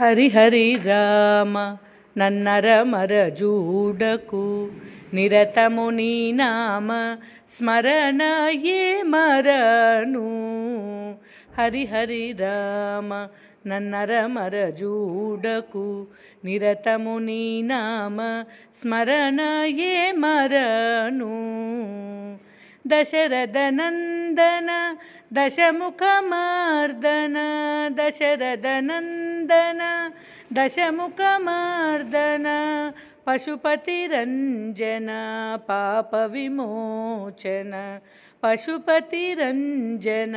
హరి హరి రామ నన్నర మర జూడకు నిరతము నీ నామ స్మరణ ఏ మరను. హరి హరి రామ నన్నర మర జూడకు నిరతము నీ నామ స్మరణ ఏ మరను. దశరథ నందన దశముఖమార్దన దశరథ నందన దశముఖమార్దన పశుపతి రంజన పాప విమోచన పశుపతి రంజన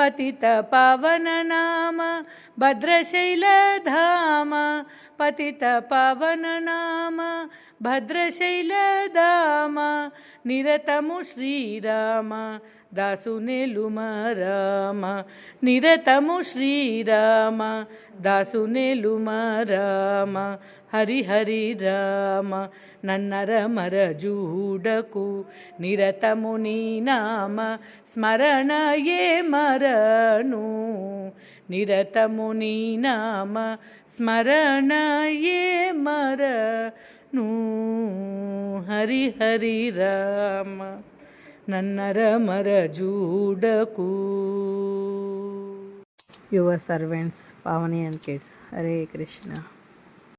पतितपावननाम भद्रशैलधाम पतितपावननाम भद्रशैलधाम నిరతము శ్రీరామ దాసునేలుమ రామ నిరతము శ్రీరామ దాసునేలుమ రామ హరి హరి రామ నన్నరమర జూడకు నిరతము నీ నామ. స్మరణయే మరను? నిరతము నీ నామ స్మరణయే మరను? హరి హరి రామ నన్నరమర జూడకు. Your servants Pavani and kids Hare Krishna.